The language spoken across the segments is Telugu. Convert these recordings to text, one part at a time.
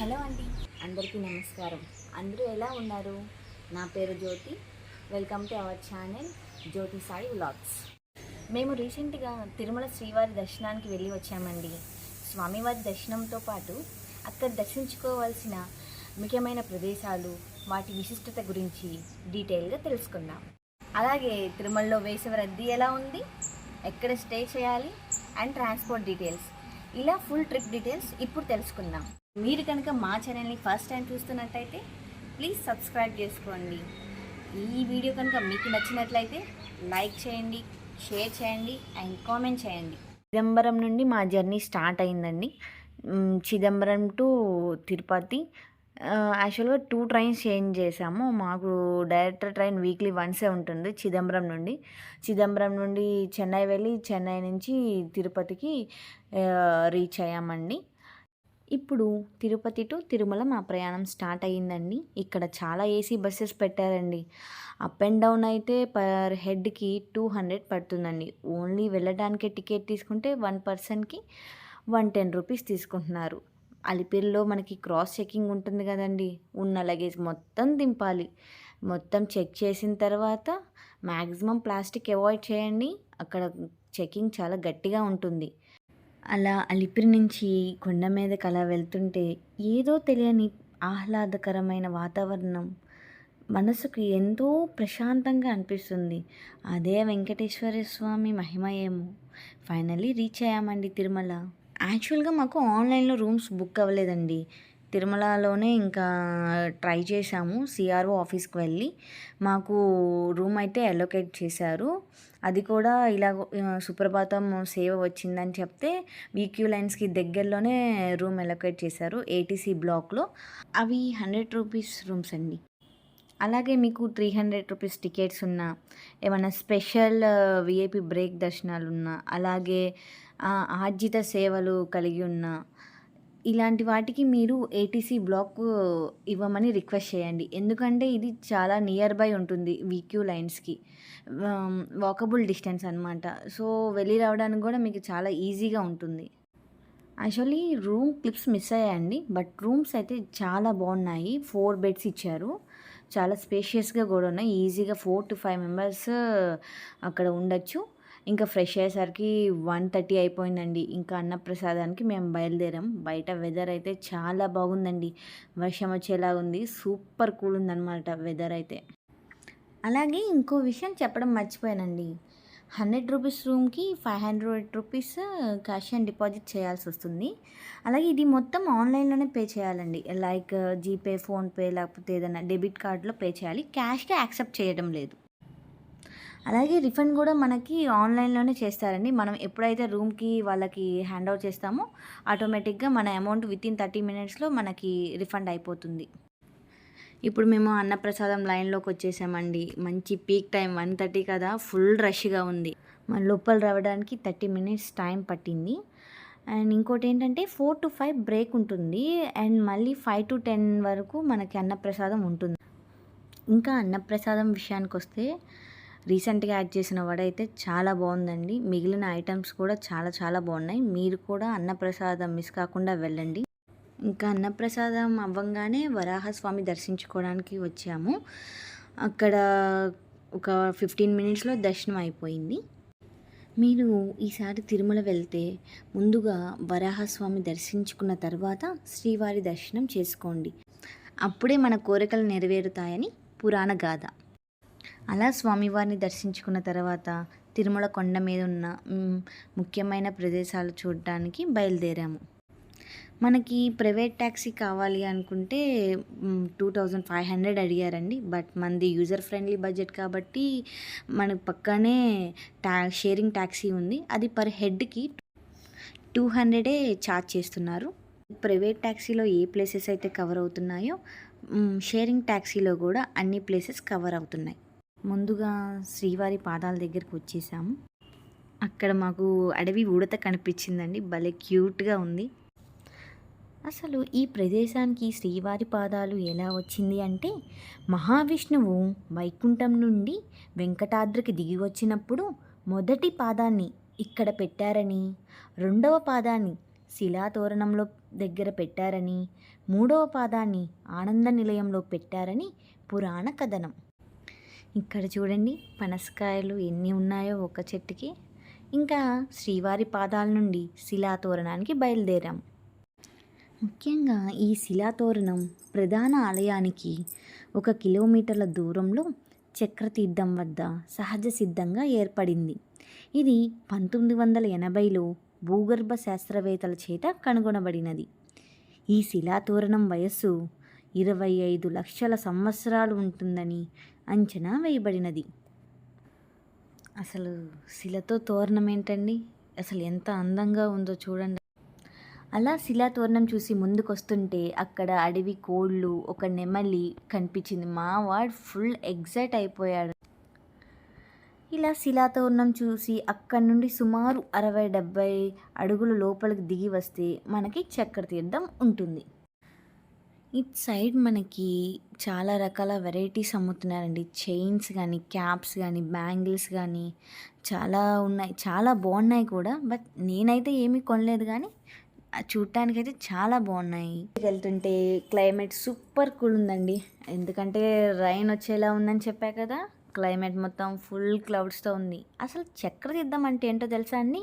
హలో అండి. అందరికీ నమస్కారం. అందరూ ఎలా ఉన్నారు? నా పేరు Jyothi. Welcome to our channel Jyothi Sai vlogs మేము రీసెంట్గా తిరుమల శ్రీవారి దర్శనానికి వెళ్ళి వచ్చామండి. స్వామివారి దర్శనంతో పాటు అక్కడ దర్శించుకోవాల్సిన ముఖ్యమైన ప్రదేశాలు వాటి విశిష్టత గురించి డీటెయిల్గా తెలుసుకుందాం. అలాగే తిరుమలలో వేసవి రద్దీ ఎలా ఉంది? ఎక్కడ స్టే చేయాలి? And transport details. ఇలా ఫుల్ ట్రిప్ డీటెయిల్స్ ఇప్పుడు తెలుసుకుందాం. మీరు కనుక మా ఛానల్ని ఫస్ట్ టైం చూస్తున్నట్టయితే ప్లీజ్ సబ్స్క్రైబ్ చేసుకోండి. ఈ వీడియో కనుక మీకు నచ్చినట్లయితే లైక్ చేయండి షేర్ చేయండి అండ్ కామెంట్ చేయండి. చిదంబరం నుండి మా జర్నీ స్టార్ట్ అయిందండి. చిదంబరం టు తిరుపతి. యాక్చువల్గా టూ ట్రైన్స్ చేంజ్ చేసాము మాకు డైరెక్ట్ ట్రైన్ వీక్లీ వన్సే ఉంటుంది చిదంబరం నుండి. చిదంబరం నుండి చెన్నై వెళ్ళి చెన్నై నుంచి తిరుపతికి రీచ్ అయ్యామండి. ఇప్పుడు తిరుపతి టు తిరుమల మా ప్రయాణం స్టార్ట్ అయ్యిందండి. ఇక్కడ చాలా ఏసీ బస్సెస్ పెట్టారండి. అప్ అండ్ డౌన్ అయితే పర్ హెడ్కి టూ హండ్రెడ్ పడుతుందండి. ఓన్లీ వెళ్ళడానికే టికెట్ తీసుకుంటే వన్ పర్సన్కి వన్ టెన్ రూపీస్ తీసుకుంటున్నారు. అలిపిరిలో మనకి క్రాస్ చెకింగ్ ఉంటుంది కదండి. ఉన్న లగేజ్ మొత్తం దింపాలి. మొత్తం చెక్ చేసిన తర్వాత మ్యాక్సిమం ప్లాస్టిక్ అవాయిడ్ చేయండి. అక్కడ చెకింగ్ చాలా గట్టిగా ఉంటుంది. అలా అలిపిరి నుంచి కొండ మీదకి అలా వెళ్తుంటే ఏదో తెలియని ఆహ్లాదకరమైన వాతావరణం మనసుకు ఎంతో ప్రశాంతంగా అనిపిస్తుంది. అదే వెంకటేశ్వర స్వామి మహిమ ఏమో. ఫైనల్లీ రీచ్ అయ్యామండి తిరుమల. యాక్చువల్గా మాకు ఆన్లైన్లో రూమ్స్ బుక్ అవ్వలేదండి. తిరుమలలోనే ఇంకా ట్రై చేశాము సిఆర్ఓ ఆఫీస్కి వెళ్ళి. మాకు రూమ్ అయితే అలొకేట్ చేశారు. అది కూడా ఇలా సుప్రభాతం సేవ వచ్చిందని చెప్తే వీక్యూ లైన్స్కి దగ్గరలోనే రూమ్ అలొకేట్ చేశారు ఏటీసీ బ్లాక్లో. అవి హండ్రెడ్ రూపీస్ రూమ్స్ అండి. అలాగే మీకు త్రీ హండ్రెడ్ రూపీస్ టికెట్స్ ఉన్నా ఏమైనా స్పెషల్ విఐపి బ్రేక్ దర్శనాలు ఉన్నా అలాగే ఆర్జిత సేవలు కలిగి ఉన్న ఇలాంటి వాటికి మీరు ఏటీసీ బ్లాక్ ఇవ్వమని రిక్వెస్ట్ చేయండి. ఎందుకంటే ఇది చాలా నియర్ బై ఉంటుంది వీక్యూ లైన్స్కి వాకబుల్ డిస్టెన్స్ అనమాట సో వెళ్ళి రావడానికి కూడా మీకు చాలా ఈజీగా ఉంటుంది. యాక్చువల్లీ రూమ్ క్లిప్స్ మిస్ అయ్యాయండి. బట్ రూమ్స్ అయితే చాలా బాగున్నాయి. ఫోర్ బెడ్స్ ఇచ్చారు. చాలా స్పేషియస్గా కూడా ఉన్నాయి. ఈజీగా ఫోర్ టు ఫైవ్ మెంబర్స్ అక్కడ ఉండొచ్చు. ఇంకా ఫ్రెష్ అయ్యేసరికి వన్ థర్టీ అయిపోయిందండి. ఇంకా అన్నప్రసాదానికి మేము బయలుదేరాం. బయట వెదర్ అయితే చాలా బాగుందండి. వర్షం వచ్చేలా ఉంది. సూపర్ కూల్ ఉందన్నమాట వెదర్ అయితే. అలాగే ఇంకో విషయం చెప్పడం మర్చిపోయానండి. హండ్రెడ్ రూపీస్ రూమ్కి five hundred rupees cash and deposit చేయాల్సి వస్తుంది. అలాగే ఇది మొత్తం ఆన్లైన్లోనే పే చేయాలండి. లైక్ జీపే ఫోన్పే లేకపోతే ఏదైనా డెబిట్ కార్డులో పే చేయాలి. క్యాష్గా యాక్సెప్ట్ చేయడం లేదు. అలాగే రిఫండ్ కూడా మనకి ఆన్లైన్లోనే చేస్తారండి. మనం ఎప్పుడైతే రూమ్కి వాళ్ళకి హ్యాండ్ అవుట్ చేస్తామో ఆటోమేటిక్గా మన అమౌంట్ విత్ ఇన్ థర్టీ మినిట్స్లో మనకి రిఫండ్ అయిపోతుంది. ఇప్పుడు మేము అన్నప్రసాదం లైన్లోకి వచ్చేసామండి. మంచి పీక్ టైం వన్ థర్టీ కదా ఫుల్ రష్గా ఉంది. మన లోపల రావడానికి థర్టీ మినిట్స్ టైం పట్టింది. అండ్ ఇంకోటి ఏంటంటే ఫోర్ టు ఫైవ్ బ్రేక్ ఉంటుంది. అండ్ మళ్ళీ ఫైవ్ టు టెన్ వరకు మనకి అన్నప్రసాదం ఉంటుంది. ఇంకా అన్నప్రసాదం విషయానికి వస్తే రీసెంట్గా యాడ్ చేసిన వడ అయితే చాలా బాగుందండి. మిగిలిన ఐటమ్స్ కూడా చాలా చాలా బాగున్నాయి. మీరు కూడా అన్నప్రసాదం మిస్ కాకుండా వెళ్ళండి. ఇంకా అన్నప్రసాదం అవ్వంగానే వరాహస్వామి దర్శించుకోవడానికి వచ్చాము. అక్కడ ఒక ఫిఫ్టీన్ మినిట్స్లో దర్శనం అయిపోయింది. మీరు ఈసారి తిరుమల వెళ్తే ముందుగా వరాహస్వామి దర్శించుకున్న తర్వాత శ్రీవారి దర్శనం చేసుకోండి. అప్పుడే మన కోరికలు నెరవేరుతాయని పురాణ గాథ. అలా స్వామివారిని దర్శించుకున్న తర్వాత తిరుమల కొండ మీద ఉన్న ముఖ్యమైన ప్రదేశాలు చూడడానికి బయలుదేరాము. మనకి ప్రైవేట్ ట్యాక్సీ కావాలి అనుకుంటే టూ థౌజండ్ ఫైవ్ హండ్రెడ్ అడిగారండి. బట్ మనది యూజర్ ఫ్రెండ్లీ బడ్జెట్ కాబట్టి మనకు పక్కనే ట్యా షేరింగ్ ట్యాక్సీ ఉంది. అది పర్ హెడ్కి టూ హండ్రెడే ఛార్జ్ చేస్తున్నారు. ప్రైవేట్ ట్యాక్సీలో ఏ ప్లేసెస్ అయితే కవర్ అవుతున్నాయో షేరింగ్ ట్యాక్సీలో కూడా అన్ని ప్లేసెస్ కవర్ అవుతున్నాయి. ముందుగా శ్రీవారి పాదాల దగ్గరికి వచ్చేసాము. అక్కడ మాకు అడవి ఉడత కనిపించిందండి. భలే క్యూట్గా ఉంది. అసలు ఈ ప్రదేశానికి శ్రీవారి పాదాలు ఎలా వచ్చింది అంటే మహావిష్ణువు వైకుంఠం నుండి వెంకటాద్రికి దిగి వచ్చినప్పుడు మొదటి పాదాన్ని ఇక్కడ పెట్టారని రెండవ పాదాన్ని శిలాతోరణంలో దగ్గర పెట్టారని మూడవ పాదాన్ని ఆనంద నిలయంలో పెట్టారని పురాణ కథనం. ఇక్కడ చూడండి పనసకాయలు ఎన్ని ఉన్నాయో ఒక చెట్టుకి. ఇంకా శ్రీవారి పాదాల నుండి శిలాతోరణానికి బయలుదేరాం. ముఖ్యంగా ఈ శిలాతోరణం ప్రధాన ఆలయానికి ఒక కిలోమీటర్ల దూరంలో చక్రతీర్థం వద్ద సహజ సిద్ధంగా ఏర్పడింది. ఇది పంతొమ్మిది వందల ఎనభైలో భూగర్భ శాస్త్రవేత్తల చేత కనుగొనబడినది. ఈ శిలాతోరణం వయస్సు ఇరవై ఐదు లక్షల సంవత్సరాలు ఉంటుందని అంచనా వేయబడినది. అసలు శిలతో తోరణం ఏంటండి? అసలు ఎంత అందంగా ఉందో చూడండి. అలా శిలా తోరణం చూసి ముందుకు వస్తుంటే అక్కడ అడవి కోళ్ళు ఒక నెమలి కనిపించింది. మా వాడు ఫుల్ ఎగ్జైట్ అయిపోయాడు. ఇలా శిలాతోరణం చూసి అక్కడి నుండి సుమారు అరవై డెబ్బై అడుగులు లోపలికి దిగి వస్తే మనకి చక్ర తీర్థం ఉంటుంది. ఇట్ సైడ్ మనకి చాలా రకాల వెరైటీస్ అమ్ముతున్నారండి. చైన్స్ కానీ క్యాప్స్ కానీ బ్యాంగిల్స్ కానీ చాలా ఉన్నాయి. చాలా బాగున్నాయి కూడా. బట్ నేనైతే ఏమీ కొనలేదు కానీ చూడటానికైతే చాలా బాగున్నాయి. వెళ్తుంటే క్లైమేట్ సూపర్ కూల్ ఉందండి ఎందుకంటే రైన్ వచ్చేలా ఉందని చెప్పా కదా. క్లైమేట్ మొత్తం ఫుల్ క్లౌడ్స్తో ఉంది. అసలు చక్రతీర్థం అంటే ఏంటో తెలుసా అండి?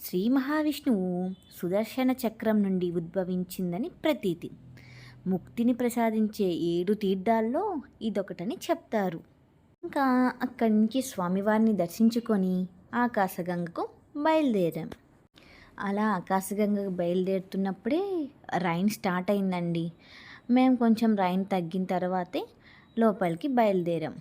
శ్రీ మహావిష్ణువు సుదర్శన చక్రం నుండి ఉద్భవించిందని ప్రతీతి. ముక్తిని ప్రసాదించే ఏడు తీర్థాల్లో ఇదొకటని చెప్తారు. ఇంకా అక్కడి నుంచి స్వామివారిని దర్శించుకొని ఆకాశగంగకు బయలుదేరాం. అలా ఆకాశగంగకు బయలుదేరుతున్నప్పుడే రైన్ స్టార్ట్ అయిందండి. మేము కొంచెం రైన్ తగ్గిన తర్వాతే లోపలికి బయలుదేరాం.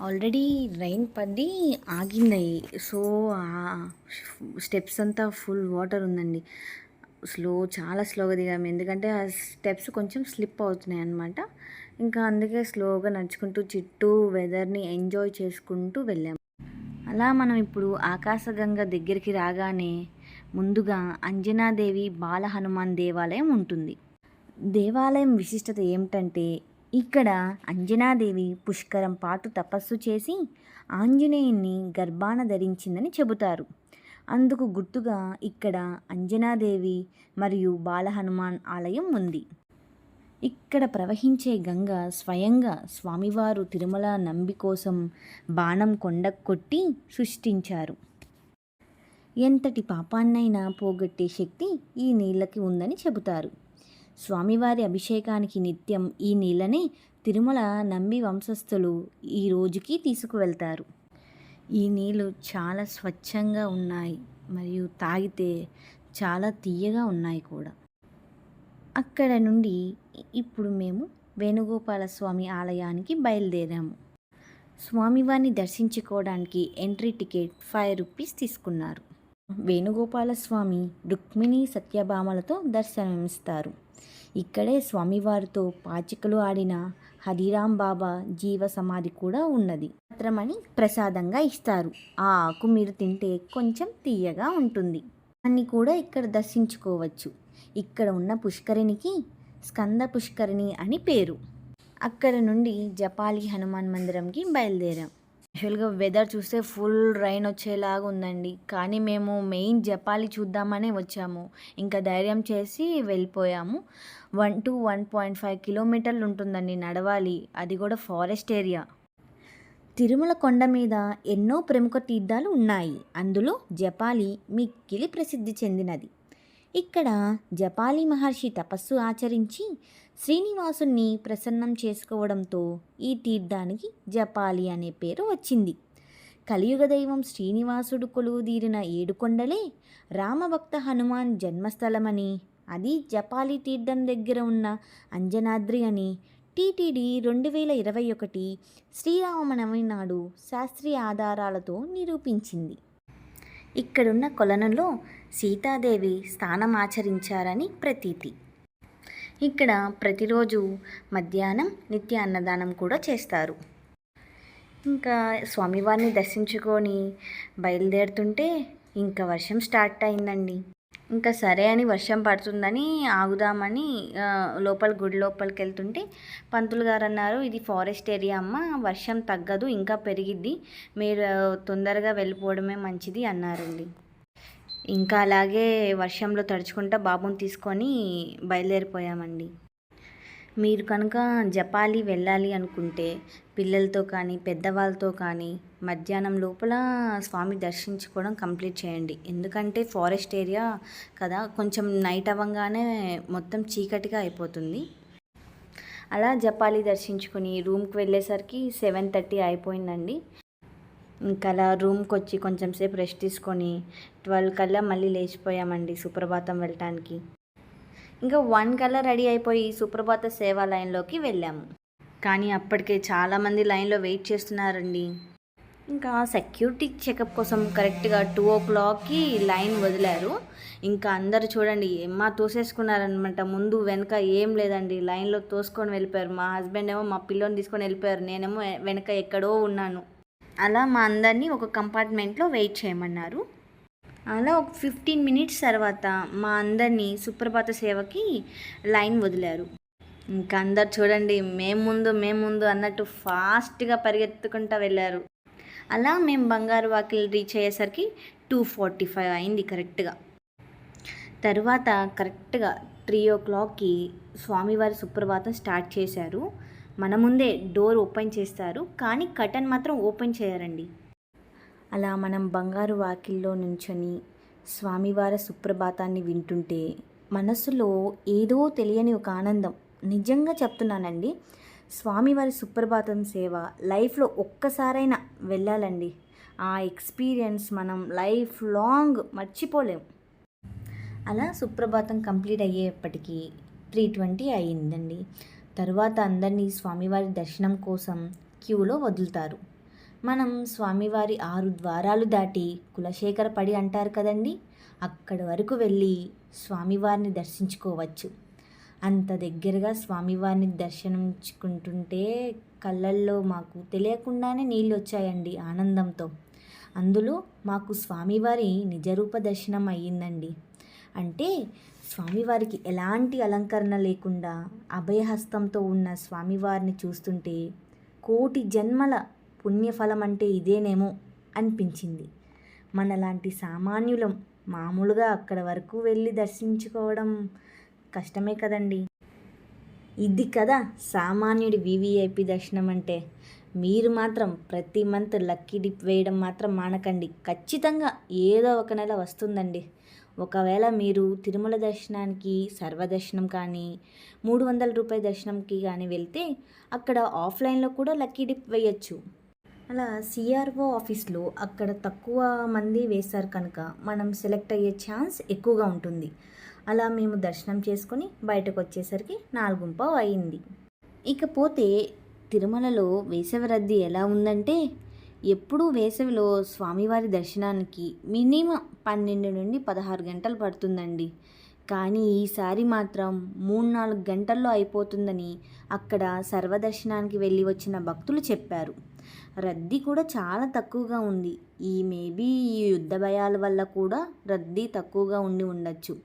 ఆల్రెడీ రైన్ పడి ఆగింది. సో స్టెప్స్ అంతా ఫుల్ వాటర్ ఉందండి. స్లో చాలా స్లోగా దిగాము. ఎందుకంటే ఆ స్టెప్స్ కొంచెం స్లిప్ అవుతున్నాయి అన్నమాట. ఇంకా అందుకే స్లోగా నడుచుకుంటూ చుట్టూ వెదర్ని ఎంజాయ్ చేసుకుంటూ వెళ్ళాము. అలా మనం ఇప్పుడు ఆకాశగంగ దగ్గరికి రాగానే ముందుగా అంజనాదేవి బాల హనుమాన్ దేవాలయం ఉంటుంది. దేవాలయం విశిష్టత ఏమిటంటే ఇక్కడ అంజనాదేవి పుష్కరం పాటు తపస్సు చేసి ఆంజనేయుని గర్భాన ధరించిందని చెబుతారు. అందుకు గుర్తుగా ఇక్కడ అంజనాదేవి మరియు బాలహనుమాన్ ఆలయం ఉంది. ఇక్కడ ప్రవహించే గంగ స్వయంగా స్వామివారు తిరుమల నంబి కోసం బాణం కొండ కొట్టి సృష్టించారు. ఎంతటి పాపాన్నైనా పోగొట్టే శక్తి ఈ నీళ్ళకి ఉందని చెబుతారు. స్వామివారి అభిషేకానికి నిత్యం ఈ నీళ్ళనే తిరుమల నంబి వంశస్థులు ఈ రోజుకి తీసుకువెళ్తారు. ఈ నీళ్ళు చాలా స్వచ్ఛంగా ఉన్నాయి మరియు తాగితే చాలా తీయగా ఉన్నాయి కూడా. అక్కడ నుండి ఇప్పుడు మేము వేణుగోపాల స్వామి ఆలయానికి బయలుదేరాము. స్వామివారిని దర్శించుకోవడానికి ఎంట్రీ టికెట్ ఫైవ్ రూపీస్ తీసుకున్నారు. వేణుగోపాల స్వామి రుక్మిణి సత్యభామలతో దర్శనమిస్తారు. ఇక్కడే స్వామివారితో పాచికలు ఆడిన హరిరాం బాబా జీవ సమాధి కూడా ఉన్నది. పత్రమని ప్రసాదంగా ఇస్తారు. ఆ ఆకు మీరు తింటే కొంచెం తీయగా ఉంటుంది. అన్ని కూడా ఇక్కడ దర్శించుకోవచ్చు. ఇక్కడ ఉన్న పుష్కరిణికి స్కంద పుష్కరిణి అని పేరు. అక్కడ నుండి జపాలి హనుమాన్ మందిరంకి బయలుదేరాం. యాక్చువల్గా వెదర్ చూస్తే ఫుల్ రైన్ వచ్చేలాగా ఉందండి. కానీ మేము మెయిన్ జపాలి చూద్దామనే వచ్చాము. ఇంకా ధైర్యం చేసి వెళ్ళిపోయాము. One two one point five కిలోమీటర్లు ఉంటుందండి నడవాలి. అది కూడా ఫారెస్ట్ ఏరియా. తిరుమల కొండ మీద ఎన్నో ప్రముఖ తీర్థాలు ఉన్నాయి. అందులో జపాలి మిక్కిలి ప్రసిద్ధి చెందినది. ఇక్కడ జపాలి మహర్షి తపస్సు ఆచరించి శ్రీనివాసుణ్ణి ప్రసన్నం చేసుకోవడంతో ఈ తీర్థానికి జపాలి అనే పేరు వచ్చింది. కలియుగ దైవం శ్రీనివాసుడు కొలువుదీరిన ఏడుకొండలే రామభక్త హనుమాన్ జన్మస్థలమని అది జపాలి తీర్థం దగ్గర ఉన్న అంజనాద్రి అని టీటీడీ రెండు వేల ఇరవై ఒకటి శ్రీరామనవమి నాడు శాస్త్రీయ ఆధారాలతో నిరూపించింది. ఇక్కడున్న కొలనులో సీతాదేవి స్థానమాచరించారని ప్రతీతి. ఇక్కడ ప్రతిరోజు మధ్యాహ్నం నిత్య అన్నదానం కూడా చేస్తారు. ఇంకా స్వామివారిని దర్శించుకొని బయలుదేరుతుంటే ఇంకా వర్షం స్టార్ట్ అయిందండి. ఇంకా సరే అని వర్షం పడుతుందని ఆగుదామని లోపల గుడి లోపలికి వెళ్తుంటే పంతులు గారు అన్నారు ఇది ఫారెస్ట్ ఏరియా అమ్మ వర్షం తగ్గదు ఇంకా పెరిగిద్ది మీరు తొందరగా వెళ్ళిపోవడమే మంచిది అన్నారండి. ఇంకా అలాగే వర్షంలో తడుచుకుంటా బాబుని తీసుకొని బయలుదేరిపోయామండి. మీరు కనుక జపాలి వెళ్ళాలి అనుకుంటే పిల్లలతో కానీ పెద్దవాళ్ళతో కానీ మధ్యాహ్నం లోపల స్వామి దర్శించుకోవడం కంప్లీట్ చేయండి. ఎందుకంటే ఫారెస్ట్ ఏరియా కదా కొంచెం నైట్ అవ్వగానే మొత్తం చీకటిగా అయిపోతుంది. అలా జపాలి దర్శించుకుని రూమ్కి వెళ్ళేసరికి సెవెన్ థర్టీ అయిపోయిందండి. ఇంకా అలా రూమ్కి వచ్చి కొంచెం సేపు రెస్ట్ తీసుకొని ట్వెల్వ్ కల్లా మళ్ళీ లేచిపోయామండి సుప్రభాతం వెళ్ళటానికి. ఇంకా వన్ కల్లా రెడీ అయిపోయి సుప్రభాత సేవా లైన్లోకి వెళ్ళాము. కానీ అప్పటికే చాలామంది లైన్లో వెయిట్ చేస్తున్నారండి. ఇంకా సెక్యూరిటీ చెకప్ కోసం కరెక్ట్గా టూ ఓ క్లాక్కి లైన్ వదిలారు. ఇంకా అందరు చూడండి ఎమ్మా తోసేసుకున్నారనమాట ముందు వెనక ఏం లేదండి. లైన్లో తోసుకొని వెళ్ళిపోయారు. మా హస్బెండ్ ఏమో మా పిల్లని తీసుకొని వెళ్ళిపోయారు. నేనేమో వెనక ఎక్కడో ఉన్నాను. అలా మా అందరినీ ఒక కంపార్ట్మెంట్లో వెయిట్ చేయమన్నారు. అలా ఒక ఫిఫ్టీన్ మినిట్స్ తర్వాత మా అందరినీ సుప్రభాత సేవకి లైన్ వదిలారు. ఇంకా అందరు చూడండి మేము ముందు మేము ముందు అన్నట్టు ఫాస్ట్గా పరిగెత్తుకుంటూ వెళ్ళారు. అలా మేము బంగారు వాకిల్ రీచ్ అయ్యేసరికి టూ ఫార్టీ ఫైవ్ అయింది కరెక్ట్గా. తర్వాత కరెక్ట్గా త్రీ ఓ క్లాక్కి స్వామివారి సుప్రభాతం స్టార్ట్ చేశారు. మన ముందే డోర్ ఓపెన్ చేస్తారు కానీ కటన్ మాత్రం ఓపెన్ చేయరండి. అలా మనం బంగారు వాకిల్లో నుంచొని స్వామివారి సుప్రభాతాన్ని వింటుంటే మనసులో ఏదో తెలియని ఒక ఆనందం. నిజంగా చెప్తున్నానండి స్వామివారి సుప్రభాతం సేవ లైఫ్లో ఒక్కసారైనా వెళ్ళాలండి. ఆ ఎక్స్పీరియన్స్ మనం లైఫ్ లాంగ్ మర్చిపోలేం. అలా సుప్రభాతం కంప్లీట్ అయ్యేప్పటికీ త్రీ ట్వంటీ అయ్యిందండి. తరువాత అందరినీ స్వామివారి దర్శనం కోసం క్యూలో వదులుతారు. మనం స్వామివారి ఆరు ద్వారాలు దాటి కులశేఖర పడి అంటారు కదండి అక్కడి వరకు వెళ్ళి స్వామివారిని దర్శించుకోవచ్చు. అంత దగ్గరగా స్వామివారిని దర్శనించుకుంటుంటే కళ్ళల్లో మాకు తెలియకుండానే నీళ్ళు వచ్చాయండి ఆనందంతో. అందులో మాకు స్వామివారి నిజరూప దర్శనం అయ్యిందండి. అంటే స్వామివారికి ఎలాంటి అలంకరణ లేకుండా అభయహస్తంతో ఉన్న స్వామివారిని చూస్తుంటే కోటి జన్మల పుణ్యఫలం అంటే ఇదేనేమో అనిపించింది. మనలాంటి సామాన్యులం మామూలుగా అక్కడ వరకు వెళ్ళి దర్శించుకోవడం కష్టమే కదండి. ఇది కదా సామాన్యుడి వివిఐపి దర్శనం అంటే మీరు మాత్రం ప్రతి మంత్ లక్కీ డిప్ వేయడం మాత్రం మానకండి. ఖచ్చితంగా ఏదో ఒక నెల వస్తుందండి. ఒకవేళ మీరు తిరుమల దర్శనానికి సర్వదర్శనం కానీ మూడు వందల రూపాయల దర్శనంకి కానీ వెళ్తే అక్కడ ఆఫ్లైన్లో కూడా లక్కీ డిప్ వేయచ్చు. అలా సిఆర్ఓ ఆఫీస్లో అక్కడ తక్కువ మంది వేశారు కనుక మనం సెలెక్ట్ అయ్యే ఛాన్స్ ఎక్కువగా ఉంటుంది. అలా మేము దర్శనం చేసుకొని బయటకు వచ్చేసరికి నాలుగుంపావు అయింది. ఇకపోతే తిరుమలలో వేసవి రద్దీ ఎలా ఉందంటే ఎప్పుడూ వేసవిలో స్వామివారి దర్శనానికి మినిమం పన్నెండు నుండి పదహారు గంటలు పడుతుందండి. కానీ ఈసారి మాత్రం మూడు నాలుగు గంటల్లో అయిపోతుందని అక్కడ సర్వదర్శనానికి వెళ్ళి వచ్చిన భక్తులు చెప్పారు. రద్దీ కూడా చాలా తక్కువగా ఉంది. ఈ మేబీ ఈ యుద్ధ భయాల వల్ల కూడా రద్దీ తక్కువగా ఉండి ఉండొచ్చు.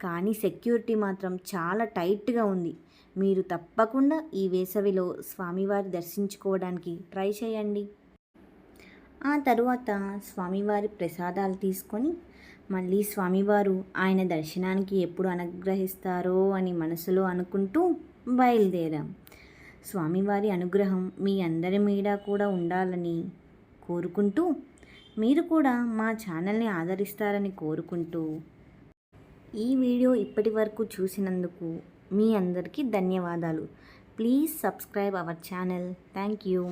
కానీ సెక్యూరిటీ మాత్రం చాలా టైట్గా ఉంది. మీరు తప్పకుండా ఈ వేసవిలో స్వామివారి దర్శించుకోవడానికి ట్రై చేయండి. ఆ తరువాత స్వామివారి ప్రసాదాలు తీసుకొని మళ్ళీ స్వామివారు ఆయన దర్శనానికి ఎప్పుడు అనుగ్రహిస్తారో అని మనసులో అనుకుంటూ బయలుదేరాం. స్వామివారి అనుగ్రహం మీ అందరి మీద కూడా ఉండాలని కోరుకుంటూ మీరు కూడా మా ఛానల్ని ఆదరిస్తారని కోరుకుంటూ ఈ వీడియో ఇప్పటి వరకు చూసినందుకు మీ అందరికీ ధన్యవాదాలు. Please subscribe our channel. Thank you.